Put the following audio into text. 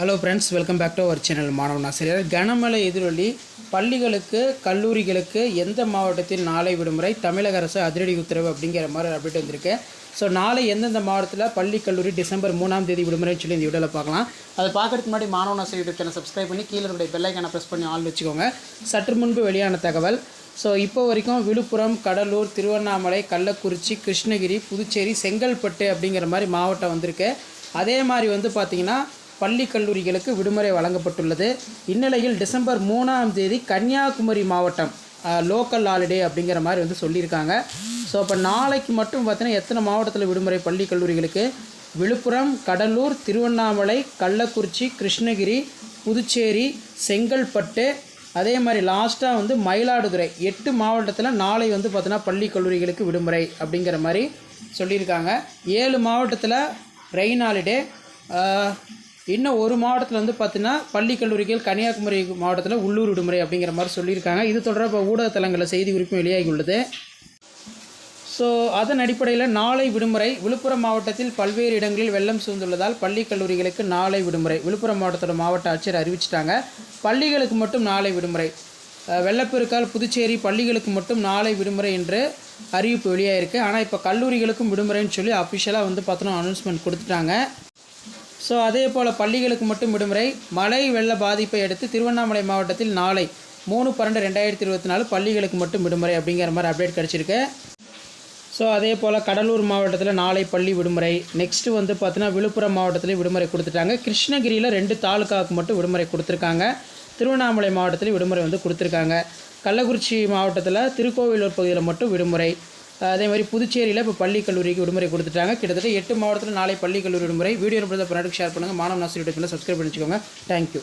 Hello friends welcome back to our channel மாணவன் ஆசிரியர் கனமழை எதிரொலி பள்ளிகளுக்கு கல்லூரிகளுக்கு எந்த மாவட்டத்தில் நாளை விடுமுறை? தமிழக அரசு அதிரடி உத்தரவு அப்படிங்கிற மாதிரி அப்டேட் வந்திருக்கு. ஸோ நாளை எந்தெந்த மாவட்டத்தில் பள்ளி கல்லூரி டிசம்பர் மூணாம் தேதி விடுமுறைன்னு சொல்லி இந்த வீடியோவில் பார்க்கலாம். அதை பார்க்கறதுக்கு முன்னாடி மாணவன் ஆசிரியர் யூடியூப் சேனல் சப்ஸ்கிரைப் பண்ணி கீழே இருக்கிற பெல்லைக்கான ப்ரெஸ் பண்ணி ஆள் வச்சுக்கோங்க. சற்று முன்பு வெளியான தகவல். ஸோ இப்போ வரைக்கும் விழுப்புரம் கடலூர் திருவண்ணாமலை கள்ளக்குறிச்சி கிருஷ்ணகிரி புதுச்சேரி செங்கல்பட்டு அப்படிங்கிற மாதிரி மாவட்டம் வந்திருக்கு. அதே மாதிரி வந்து பார்த்திங்கன்னா பள்ளி கல்லூரிகளுக்கு விடுமுறை வழங்கப்பட்டுள்ளது. இந்நிலையில் டிசம்பர் மூணாம் தேதி கன்னியாகுமரி மாவட்டம் லோக்கல் ஹாலிடே அப்படிங்கிற மாதிரி வந்து சொல்லியிருக்காங்க. ஸோ அப்போ நாளைக்கு மட்டும் பார்த்தீங்கன்னா எத்தனை மாவட்டத்தில் விடுமுறை பள்ளி கல்லூரிகளுக்கு விழுப்புரம் கடலூர் திருவண்ணாமலை கள்ளக்குறிச்சி கிருஷ்ணகிரி புதுச்சேரி செங்கல்பட்டு அதே மாதிரி லாஸ்ட்டாக வந்து மயிலாடுதுறை எட்டு மாவட்டத்தில் நாளை வந்து பார்த்தீங்கன்னா பள்ளி கல்லூரிகளுக்கு விடுமுறை அப்படிங்கிற மாதிரி சொல்லியிருக்காங்க. ஏழு மாவட்டத்தில் ரெயின் ஹாலிடே இன்னும் ஒரு மாவட்டத்தில் வந்து பார்த்தீங்கன்னா பள்ளி கல்லூரிகள் கன்னியாகுமரி மாவட்டத்தில் உள்ளூர் விடுமுறை அப்படிங்கிற மாதிரி சொல்லியிருக்காங்க. இது தொடர்பாக ஊடகத்தலங்களில் செய்தி குறிப்பும் வெளியாகியுள்ளது. ஸோ அதன் அடிப்படையில் நாளை விடுமுறை. விழுப்புரம் மாவட்டத்தில் பல்வேறு இடங்களில் வெள்ளம் சூழ்ந்துள்ளதால் பள்ளி கல்லூரிகளுக்கு நாளை விடுமுறை. விழுப்புரம் மாவட்டத்தோட மாவட்ட ஆட்சியர் அறிவிச்சிட்டாங்க. பள்ளிகளுக்கு மட்டும் நாளை விடுமுறை. வெள்ளப்பெருக்கால் புதுச்சேரி பள்ளிகளுக்கு மட்டும் நாளை விடுமுறை என்று அறிவிப்பு வெளியாயிருக்கு. ஆனால் இப்போ கல்லூரிகளுக்கும் விடுமுறைன்னு சொல்லி அஃபிஷியலாக வந்து பார்த்தோன்னா அனௌன்ஸ்மெண்ட் கொடுத்துட்டாங்க. ஸோ அதே போல் பள்ளிகளுக்கு மட்டும் விடுமுறை மழை வெள்ள பாதிப்பை அடுத்து திருவண்ணாமலை மாவட்டத்தில் நாளை மூணு பன்னெண்டு ரெண்டாயிரத்தி இருபத்தி நாலு பள்ளிகளுக்கு மட்டும் விடுமுறை அப்படிங்கிற மாதிரி அப்டேட் கிடச்சிருக்கு. ஸோ அதே போல் கடலூர் மாவட்டத்தில் நாளை பள்ளி விடுமுறை நெக்ஸ்ட்டு வந்து பார்த்தீங்கன்னா விழுப்புரம் மாவட்டத்திலையும் விடுமுறை கொடுத்துட்டாங்க. கிருஷ்ணகிரியில் ரெண்டு தாலுக்காவுக்கு மட்டும் விடுமுறை கொடுத்துருக்காங்க. திருவண்ணாமலை மாவட்டத்தில் விடுமுறை வந்து கொடுத்துருக்காங்க. கள்ளக்குறிச்சி மாவட்டத்தில் திருக்கோவிலூர் பகுதியில் மட்டும் விடுமுறை அதே மாதிரி புதுச்சேரியில் இப்போ பள்ளி கல்லூரிக்கு விடுமுறை கொடுத்துட்டாங்க. கிட்டத்தட்ட எட்டு மாவட்டத்தில் நாளை பள்ளி கல்லூரி விடுமுறை. வீடியோ ப்ராடக்ட் ஷேர் பண்ணுங்கள் மாணவ நாசிரியர் சப்ஸ்கிரைப் பண்ணிச்சுக்கோங்க. தேங்க்யூ